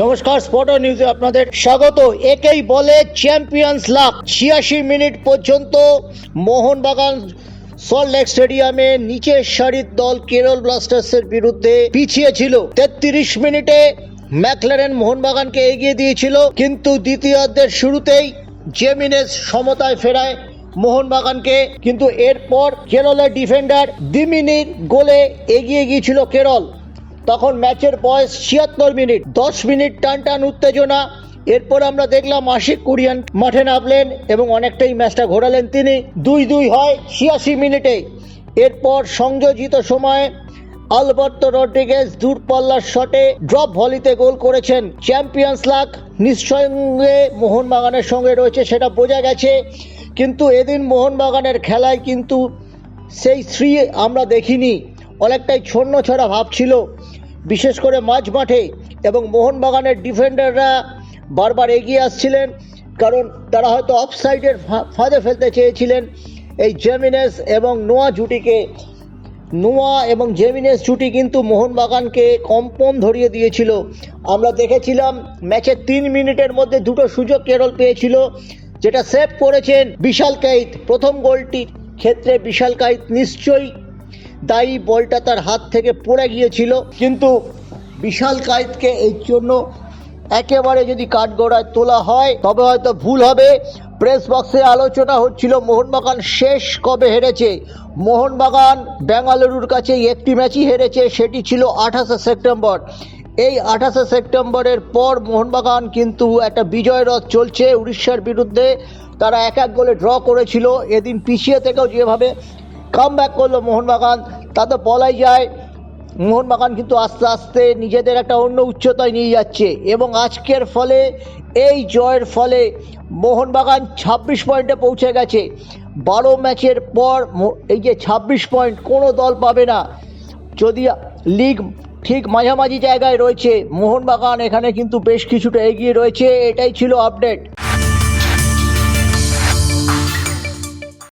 নমস্কার স্পট নিউজে আপনাদের স্বাগত। একেই বলে চ্যাম্পিয়ন্স লাভ ছিয়াশি মিনিট পর্যন্ত মোহনবাগান সল্ট লেক স্টেডিয়ামে নিচের সারির দল কেরল ব্লাস্টার্সের বিরুদ্ধে পিছিয়ে ছিল। তেত্রিশ মিনিটে ম্যাকলারেন মোহনবাগানকে এগিয়ে দিয়েছিল, কিন্তু দ্বিতীয়ার্ধের শুরুতেই জেমিনেস সমতায় ফেরায় মোহনবাগানকে, কিন্তু এরপর কেরলের ডিফেন্ডার দিমিনির গোলে এগিয়ে গিয়েছিল কেরল তখন ম্যাচের বয়স ছিয়াত্তর মিনিট, দশ মিনিট টান টান উত্তেজনা। এরপর আমরা দেখলাম আশিক কুরিয়ান মাঠে নামলেন এবং অনেকটাই ম্যাচটা ঘোরালেন তিনি। দুই দুই হয় ছিয়াশি মিনিটে। এরপর সংযোজিত সময়ে আলবার্তো রড্রিগেজ দূরপাল্লার শটে ড্রপ ভলিতে গোল করেছেন চ্যাম্পিয়ন্স লাগ নিঃসঙ্গে মোহনবাগানের সঙ্গে রয়েছে সেটা বোঝা গেছে। কিন্তু এদিন মোহনবাগানের খেলায় কিন্তু সেই শ্রী আমরা দেখিনি। অনেকটাই ছন্ন ছড়া ভাব ছিল। বিশেষ করে মাঝ মাঠে এবং মোহনবাগানের ডিফেন্ডাররা বারবার এগিয়ে আসছিলেন, কারণ তারা হয়তো অফ সাইডের ফাঁদে ফেলতে চেয়েছিলেন। এই জেমিনেস এবং নোয়া জুটিকে, নোয়া এবং জেমিনেস জুটি কিন্তু মোহনবাগানকে কম্পন ধরিয়ে দিয়েছিল। আমরা দেখেছিলাম ম্যাচের তিন মিনিটের মধ্যে দুটো সুযোগ কেরল পেয়েছিল, যেটা সেভ করেছেন বিশাল কাইত। প্রথম গোলটির ক্ষেত্রে বিশাল কাইত নিশ্চয়ই দায়ী বলটা তার হাত থেকে পড়ে গিয়েছিল। কিন্তু বিশাল কায়েতকে এর জন্য একেবারে যদি কাঠগড়ায় তোলা হয়, তবে হয়তো ভুল হবে। প্রেস বক্সে আলোচনা হচ্ছিল মোহনবাগান শেষ কবে হেরেছে। মোহনবাগান বেঙ্গালুরুর কাছে একটি ম্যাচই হেরেছে, সেটি ছিল আঠাশে সেপ্টেম্বর। এই আঠাশে সেপ্টেম্বরের পর মোহনবাগান কিন্তু একটা বিজয় রথ চলছে উড়িষ্যার বিরুদ্ধে। তারা এক এক গোলে ড্র করেছিল। এদিন পিছিয়ে থেকেও যেভাবে কাম ব্যাক করল মোহনবাগান তা তো বলাই যায় মোহনবাগান কিন্তু আস্তে আস্তে নিজেদের একটা অন্য উচ্চতায় নিয়ে যাচ্ছে এবং আজকের ফলে, এই জয়ের ফলে মোহনবাগান ছাব্বিশ পয়েন্টে পৌঁছে গেছে। বারো ম্যাচের পর এই যে ছাব্বিশ পয়েন্ট কোনো দল পাবে না। যদি লিগ ঠিক মাঝামাঝি জায়গায় রয়েছে মোহনবাগান এখানে কিন্তু বেশ কিছুটা এগিয়ে রয়েছে, এটাই ছিল আপডেট।